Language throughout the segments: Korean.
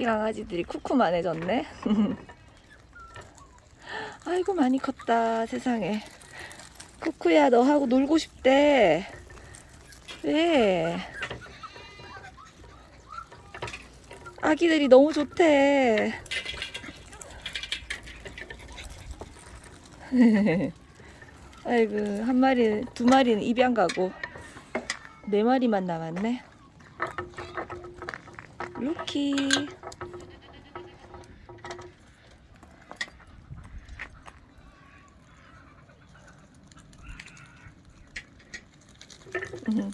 아기 강아지들이 쿠쿠만해졌네. 아이고 많이 컸다 세상에. 쿠쿠야 너하고 놀고 싶대. 왜? 아기들이 너무 좋대. 아이고 한 마리 두 마리는 입양 가고 네 마리만 남았네. 루키. 음.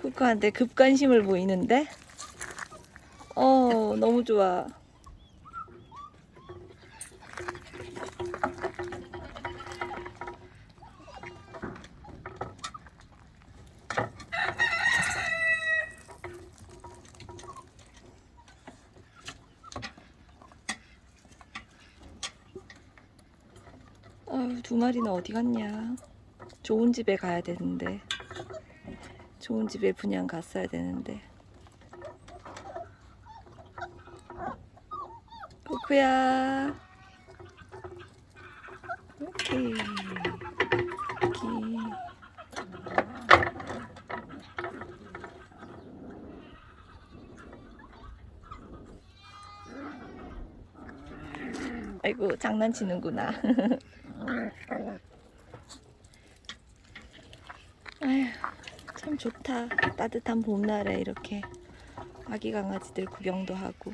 쿠쿠한테 급관심을 보이는데? 어, 너무 좋아. 두 마리는 어디 갔냐? 좋은 집에 가야 되는데. 좋은 집에 분양 갔어야 되는데. 코코야. 오케이. 오케이. 아이고 장난치는구나. 아휴 참 좋다. 따뜻한 봄날에 이렇게 아기 강아지들 구경도 하고.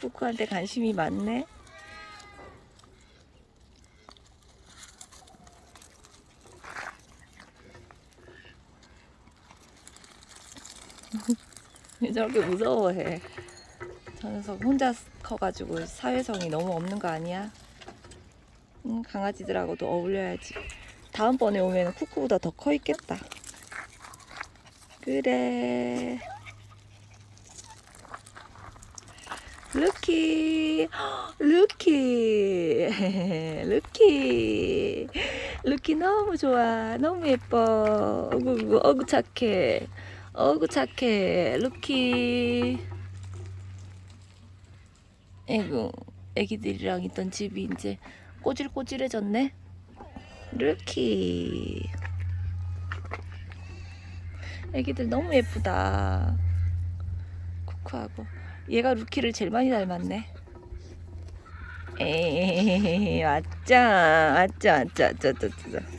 쿠쿠한테 관심이 많네. 왜 저렇게 무서워해? 저 녀석 혼자 커가지고 사회성이 너무 없는 거 아니야? 응, 강아지들하고도 어울려야지. 다음번에 오면 쿠쿠보다 더 커 있겠다. 그래. 루키, 루키, 루키, 루키 너무 좋아, 너무 예뻐. 어구, 어구 착해, 어구 착해, 루키. 에구, 애기들이랑 있던 집이 이제 꼬질꼬질해졌네. 루키. 애기들 너무 예쁘다. 쿠쿠하고. 얘가 루키를 제일 많이 닮았네. 에이, 왔자, 왔자, 왔자, 왔자, 왔자.